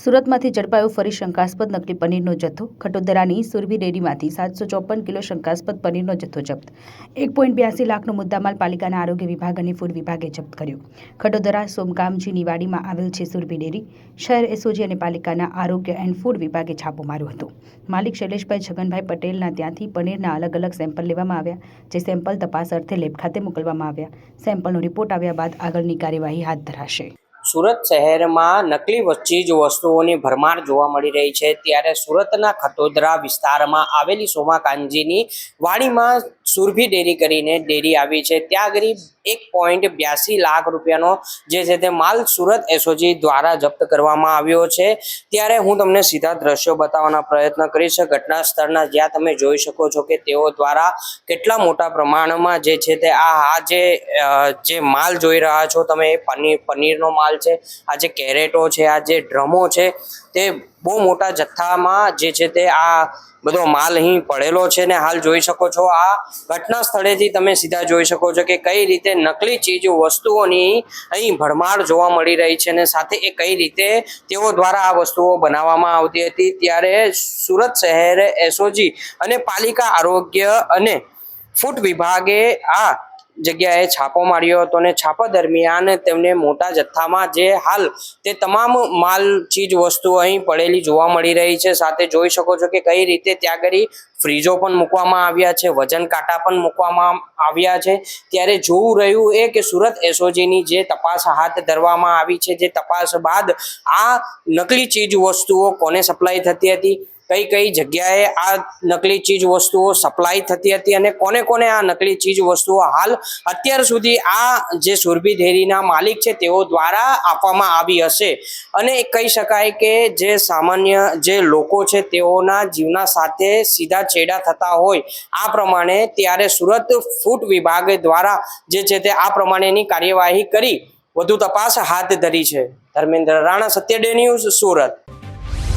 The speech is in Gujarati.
સુરતમાંથી ઝડપાયો ફરી શંકાસ્પદ નકલી પનીરનો જથ્થો. ખટોદરાની સુરભી ડેરીમાંથી સાતસો ચોપન કિલો શંકાસ્પદ પનીરનો જથ્થો જપ્ત. એક પોઈન્ટ બ્યાસી લાખનો મુદ્દામાલ પાલિકાના આરોગ્ય વિભાગ અને ફૂડ વિભાગે જપ્ત કર્યો. ખટોદરા સોમકામજી નિવાડીમાં આવેલ છે સુરભી ડેરી. શહેર એસઓજી અને પાલિકાના આરોગ્ય એન્ડ ફૂડ વિભાગે છાપો માર્યો હતો. માલિક શૈલેષભાઈ છગનભાઈ પટેલના ત્યાંથી પનીરના અલગ અલગ સેમ્પલ લેવામાં આવ્યા, જે સેમ્પલ તપાસ અર્થે લેબ ખાતે મોકલવામાં આવ્યા. સેમ્પલનો રિપોર્ટ આવ્યા બાદ આગળની કાર્યવાહી હાથ ધરાશે. સુરત શહેરમાં નકલી ચીજ વસ્તુઓની ભરમાર જોવા મળી રહી છે. ત્યારે સુરતના ખટોદરા વિસ્તારમાં આવેલી સોમાકાંજીની વાડીમાં સુરભી ડેરી કરીને ડેરી આવી છે. ત્યાં આગળ એક પોઈન્ટ બ્યાસી લાખ રૂપિયાનો જે છે તે માલ સુરત એસઓજી દ્વારા જપ્ત કરવામાં આવ્યો છે. ત્યારે હું તમને સીધા દ્રશ્યો બતાવવાના પ્રયત્ન કરીશ. ઘટના સ્થળના જ્યાં તમે જોઈ શકો છો કે તેઓ દ્વારા કેટલા મોટા પ્રમાણમાં જે છે તે આ આ જે જે માલ જોઈ રહ્યા છો, તમે પનીર પનીરનો માલ છે, આ જે કેરેટો છે, આ જે ડ્રમો છે તે બહુ મોટા જથ્થામાં જે છે તે આ બધો માલ અહીં પડેલો છે ને હાલ જોઈ શકો છો. આ ઘટના સ્થળેથી તમે સીધા જોઈ શકો છો કે કઈ રીતે નકલી ચીજ વસ્તુઓની અહીં ભરમાર જોવા મળી રહી છે ને સાથે એ કઈ રીતે તેઓ દ્વારા આ વસ્તુઓ બનાવવામાં આવતી હતી. ત્યારે સુરત શહેર એસઓજી અને પાલિકા આરોગ્ય અને ફૂડ વિભાગે આ જગ્યાએ છાપો માર્યો હતો અને છાપા દરમિયાન તેમને મોટા જથ્થામાં જે હાલ તે તમામ માલ, ચીજ વસ્તુઓ અહીં પડેલી જોવા મળી રહી છે. સાથે જોઈ શકો છો કે કઈ રીતે ત્યાં આગળ ફ્રીજો પણ મૂકવામાં આવ્યા છે, વજન કાંટા પણ મૂકવામાં આવ્યા છે. ત્યારે જોવું રહ્યું એ કે સુરત એસઓજીની જે તપાસ હાથ ધરવામાં આવી છે, જે તપાસ બાદ આ નકલી ચીજ વસ્તુઓ કોને સપ્લાય થતી હતી? કઈ કઈ જગ્યાએ આ નકલી ચીજ વસ્તુઓ સપ્લાય થતી હતી અને કોને કોને આ નકલી ચીજ વસ્તુઓ હાલ અત્યાર સુધી આ જે સુરભી ડેરીના માલિક છે તેઓ દ્વારા આપવામાં આવી હશે. અને કહી શકાય કે જે સામાન્ય જે લોકો છે તેઓના જીવના સાથે સીધા છેડા થતા હોય, આ પ્રમાણે ત્યારે સુરત ફૂટ વિભાગ દ્વારા જે છે તે આ પ્રમાણેની કાર્યવાહી કરી. વધુ તપાસ હાથ ધરી છે. Dharmendra Rana, Satya Day News Surat.